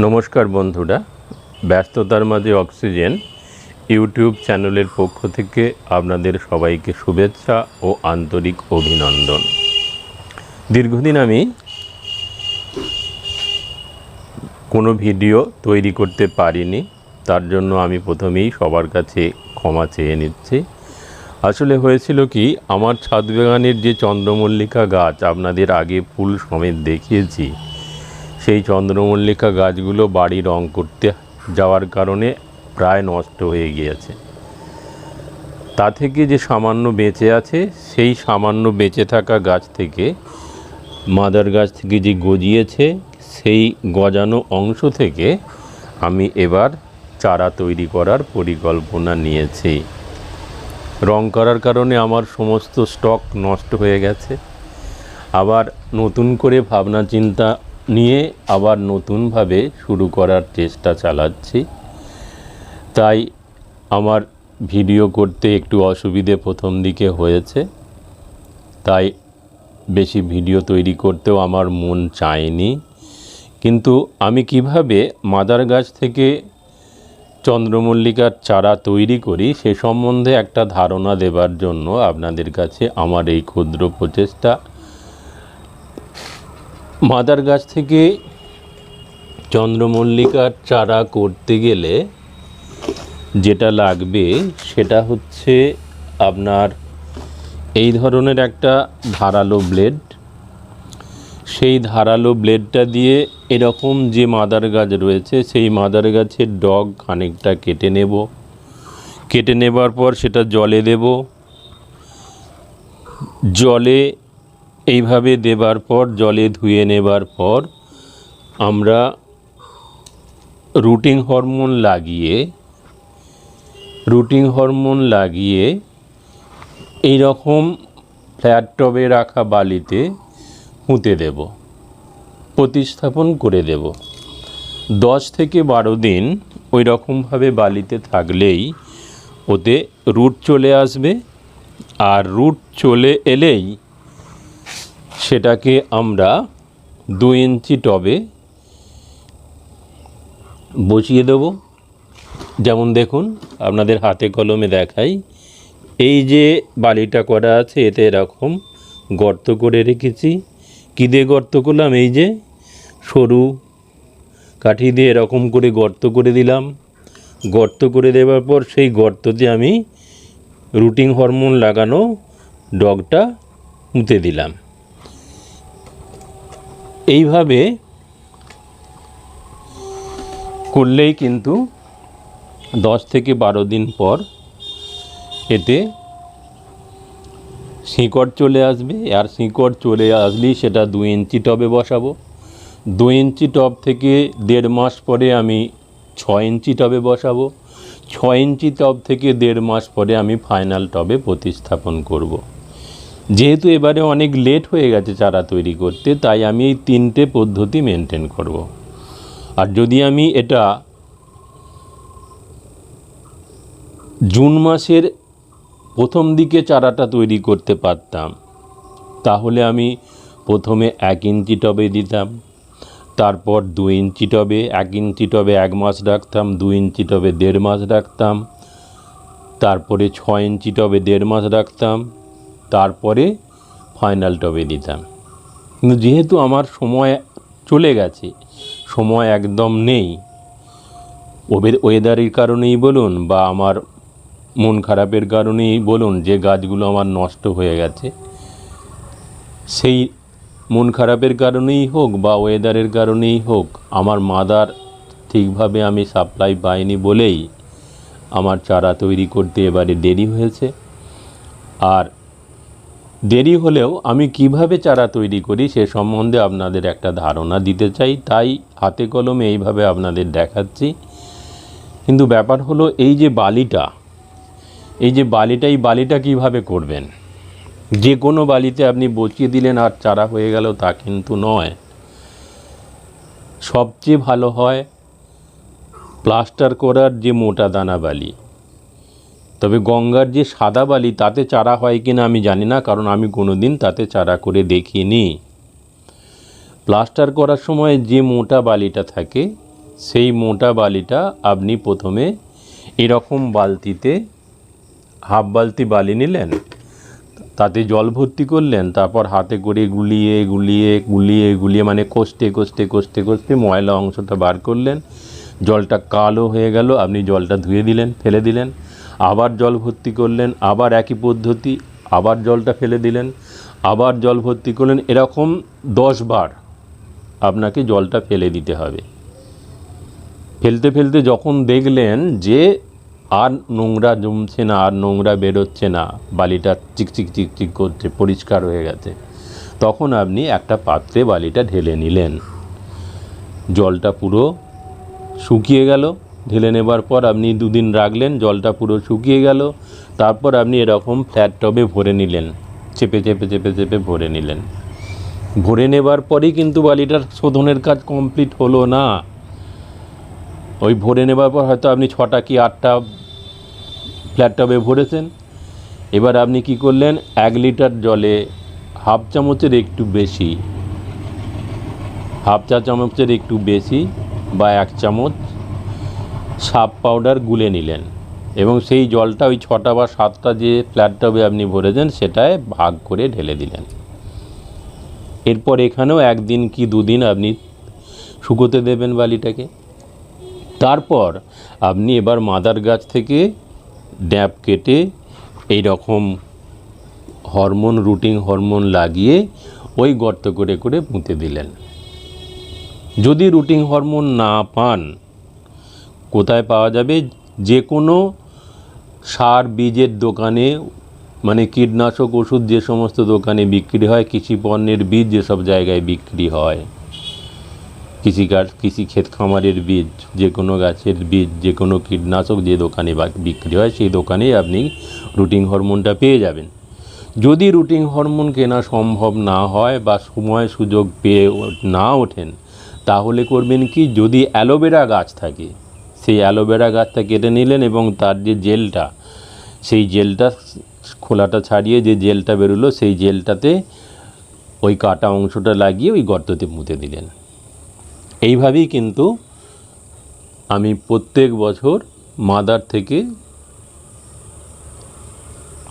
নমস্কার বন্ধুরা, ব্যস্ততার মাঝে অক্সিজেন ইউটিউব চ্যানেলের পক্ষ থেকে আপনাদের সবাইকে শুভেচ্ছা ও আন্তরিক অভিনন্দন। দীর্ঘদিন আমি কোনো ভিডিও তৈরি করতে পারিনি, তার জন্য আমি প্রথমেই সবার কাছে ক্ষমা চেয়ে নিচ্ছি। আসলে হয়েছিল কি, আমার ছাদ বাগানের যে চন্দ্রমল্লিকা গাছ আপনাদের আগে ফুল সমেত দেখিয়েছি সেই চন্দ্রমল্লিকা গাছগুলো বাড়ি রং করতে যাওয়ার কারণে প্রায় নষ্ট হয়ে গিয়েছে। তা থেকে যে সামান্য বেঁচে আছে, সেই সামান্য বেঁচে থাকা গাছ থেকে, মাদার গাছ থেকে যে গজিয়েছে, সেই গজানো অংশ থেকে আমি এবার চারা তৈরি করার পরিকল্পনা নিয়েছি। রং করার কারণে আমার সমস্ত স্টক নষ্ট হয়ে গেছে। আবার নতুন করে ভাবনা চিন্তা নিয়ে আবার নতুনভাবে শুরু করার চেষ্টা চালাচ্ছি। তাই আমার ভিডিও করতে একটু অসুবিধে প্রথম দিকে হয়েছে। তাই বেশি ভিডিও তৈরি করতেও আমার মন চায়নি। কিন্তু আমি কীভাবে মাদার গাছ থেকে চন্দ্রমল্লিকার চারা তৈরি করি সে সম্বন্ধে একটা ধারণা দেবার জন্য আপনাদের কাছে আমার এই ক্ষুদ্র প্রচেষ্টা মাদার গাছ থেকে চন্দ্রমল্লিকার চারা করতে গেলে যেটা লাগবে সেটা হচ্ছে আপনার এই ধরনের একটা ধারালো ব্লেড। সেই ধারালো ব্লেডটা দিয়ে এরকম যে মাদার গাছ রয়েছে, সেই মাদার গাছের ডগ খানিকটা কেটে নেব। কেটে নেবার পর সেটা জলে দেব। জলে এইভাবে দেবার পর, জলে ধুয়ে নেবার পর, আমরা রুটিং হরমোন লাগিয়ে রুটিং হরমোন লাগিয়ে এই রকম ফ্ল্যাট টবে রাখা বালিতে পুঁতে দেব, প্রতিস্থাপন করে দেব। দশ থেকে বারো দিন ওই রকমভাবে বালিতে থাকলেই ওতে রুট চলে আসবে, আর রুট চলে এলেই সেটাকে আমরা দু ইঞ্চি টবে বসিয়ে দেব। যেমন দেখুন, আপনাদের হাতে কলমে দেখাই, এই যে বালিটা করা আছে, এতে এরকম গর্ত করে রেখেছি। কী দিয়ে গর্ত করলাম? এই যে সরু কাঠি দিয়ে এরকম করে গর্ত করে দিলাম। গর্ত করে দেওয়ার পর সেই গর্ততে আমি রুটিং হরমোন লাগানো ডগটা মুতে দিলাম। এইভাবে করলেই কিন্তু দশ থেকে বারো দিন পর এতে শিকড় চলে আসবে। আর শিকড় চলে আসলেই সেটা দু ইঞ্চি টবে বসাবো। দু ইঞ্চি টব থেকে দেড় মাস পরে আমি ছ ইঞ্চি টবে বসাবো। ছ ইঞ্চি টব থেকে দেড় মাস পরে আমি ফাইনাল টবে প্রতিস্থাপন করব। যেহেতু এবারে অনেক লেট হয়ে গেছে চারা তৈরি করতে, তাই আমি এই তিনটে পদ্ধতি মেনটেন করব। আর যদি আমি এটা জুন মাসের প্রথম দিকে চারাটা তৈরি করতে পারতাম, তাহলে আমি প্রথমে এক ইঞ্চি টবে দিতাম, তারপর দু ইঞ্চি টবে, এক ইঞ্চি টবে এক মাস রাখতাম, দু ইঞ্চি টবে দেড় মাস রাখতাম, তারপরে ছ ইঞ্চি টবে দেড় মাস রাখতাম তারপরে ফাইনাল টবে দিতাম। কিন্তু যেহেতু আমার সময় চলে গেছে, সময় একদম নেই ওয়েদারের কারণেই বলুন বা আমার মন খারাপের কারণেই বলুন যে গাছগুলো আমার নষ্ট হয়ে গেছে, সেই মন খারাপের কারণেই হোক বা ওয়েদারের কারণেই হোক, আমার মাদার ঠিকভাবে আমি সাপ্লাই পাইনি বলেই আমার চারা তৈরি করতে এবারে দেরি হয়েছে। আর দেরি হলেও আমি কীভাবে চারা তৈরি করি সে সম্বন্ধে আপনাদের একটা ধারণা দিতে চাই। তাই হাতে কলমে এইভাবে আপনাদের দেখাচ্ছি। কিন্তু ব্যাপার হলো এই যে বালিটা, এই যে বালিটা, এই বালিটা কীভাবে করবেন? যে কোনো বালিতে আপনি বসিয়ে দিলেন আর চারা হয়ে গেল, তা কিন্তু নয়। সবচেয়ে ভালো হয় প্লাস্টার করার যে মোটা দানা বালি। তবে গঙ্গার যে সাদা বালি, তাতে চারা হয় কিনা আমি জানি না, কারণ আমি কোনো দিন তাতে চারা করে দেখিনি। প্লাস্টার করার সময় যে মোটা বালিটা থাকে, সেই মোটা বালিটা আপনি প্রথমে এরকম বালতিতে, হাফ বালতি বালি নিলেন, তাতে জল ভর্তি করলেন, তারপর হাতে করে গুলিয়ে গুলিয়ে গুলিয়ে গুলিয়ে মানে কষতে কষতে কষতে কষতে ময়লা অংশটা বার করলেন, জলটা কালো হয়ে গেল, আপনি জলটা ধুয়ে দিলেন, ফেলে দিলেন। আবার জল ভর্তি করলেন, আবার একই পদ্ধতি, আবার জলটা ফেলে দিলেন, আবার জল ভর্তি করলেন, এরকম দশ বার আপনাকে জলটা ফেলে দিতে হবে। ফেলতে ফেলতে যখন দেখলেন যে আর নোংরা জমছে না, আর নোংরা বেরোচ্ছে না, বালিটা চিকচিক চিকচিক করছে, পরিষ্কার হয়ে গেছে, তখন আপনি একটা পাত্রে বালিটা ঢেলে নিলেন। জলটা পুরো শুকিয়ে গেল ঢেলে নেবার পর আপনি দুদিন রাখলেন, জলটা পুরো শুকিয়ে গেল। তারপর আপনি এরকম ফ্ল্যাট টবে ভরে নিলেন, চেপে চেপে চেপে চেপে ভরে নিলেন। ভরে নেবার পরেই কিন্তু বালিটার শোধনের কাজ কমপ্লিট হলো না। ওই ভরে নেবার পর হয়তো আপনি ছটা কি আটটা ফ্ল্যাট টবে ভরেছেন। এবার আপনি কি করলেন, এক লিটার জলে হাফ চামচের একটু বেশি, হাফ চা চামচের একটু বেশি বা এক চামচ সাপ পাউডার গুলে নিলেন এবং সেই জলটা ওই ছটা বা সাতটা যে ফ্ল্যাট টবে আপনি ভরেছেন সেটায় ভাগ করে ঢেলে দিলেন। এরপর এখানেও একদিন কি দুদিন আপনি শুকোতে দেবেন বালিটাকে। তারপর আপনি এবার মাদার গাছ থেকে ড্যাপ কেটে এই রকম হরমোন রুটিং হরমোন লাগিয়ে ওই গর্ত করে করে পুঁতে দিলেন। যদি রুটিং হরমোন না পান কোথায় পাওয়া যাবে? যে কোনো সার বীজের দোকানে মানে কীটনাশক ওষুধ যে সমস্ত দোকানে বিক্রি হয়, কৃষি পণ্যের বীজ যেসব জায়গায় বিক্রি হয়, কৃষিকাজ কৃষি ক্ষেত খামারের বীজ যে কোনো গাছের বীজ যে কোনো কীটনাশক যে দোকানে বিক্রি হয়, সেই দোকানেই আপনি রুটিন হরমোনটা পেয়ে যাবেন। যদি রুটিন হরমোন কেনা সম্ভব না হয় বা সময় সুযোগ পেয়ে না ওঠেন, তাহলে করবেন কি? যদি অ্যালোভেরা গাছ থাকে সেই অ্যালোভেরা গাছটা কেটে নিলেন এবং তার যে জেলটা, সেই জেলটা খোলাটা ছাড়িয়ে যে জেলটা বেরোলো, সেই জেলটাতে ওই কাটা অংশটা লাগিয়ে ওই গর্ততে পুঁতে দিলেন। এইভাবেই কিন্তু আমি প্রত্যেক বছর মাদার থেকে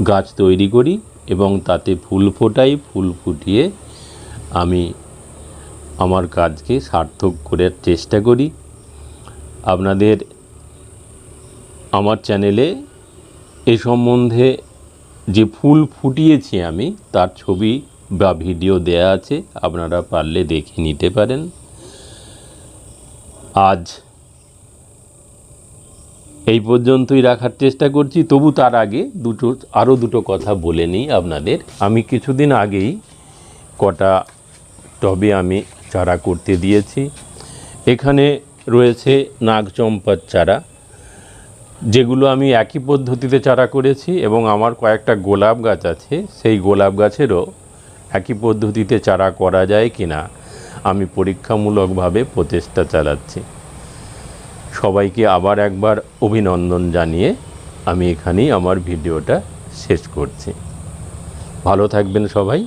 গাছ তৈরি করি এবং তাতে ফুল ফোটাই, ফুল ফুটিয়ে আমি আমার কাজকে সার্থক করার চেষ্টা করি। আপনাদের আমার চ্যানেলে এ সম্বন্ধে যে ফুল ফুটিয়েছি আমি, তার ছবি বা ভিডিও দেয়া আছে, আপনারা পারলে দেখে নিতে পারেন। আজ এই পর্যন্তই রাখার চেষ্টা করছি। তবু তার আগে দুটো, আরও দুটো কথা বলে নিই আপনাদের। আমি কিছুদিন আগেই কটা টবে আমি চারা করতে দিয়েছি। এখানে রয়েছে নাগচম্পার চারা, যেগুলো আমি একই পদ্ধতিতে চারা করেছি এবং আমার কয়েকটা গোলাপ গাছ আছে, সেই গোলাপ গাছেরও একই পদ্ধতিতে চারা করা যায় কিনা আমি পরীক্ষামূলকভাবে প্রচেষ্টা চালাচ্ছি। সবাইকে আবার একবার অভিনন্দন জানিয়ে আমি এখানেই আমার ভিডিওটা শেষ করছি। ভালো থাকবেন সবাই।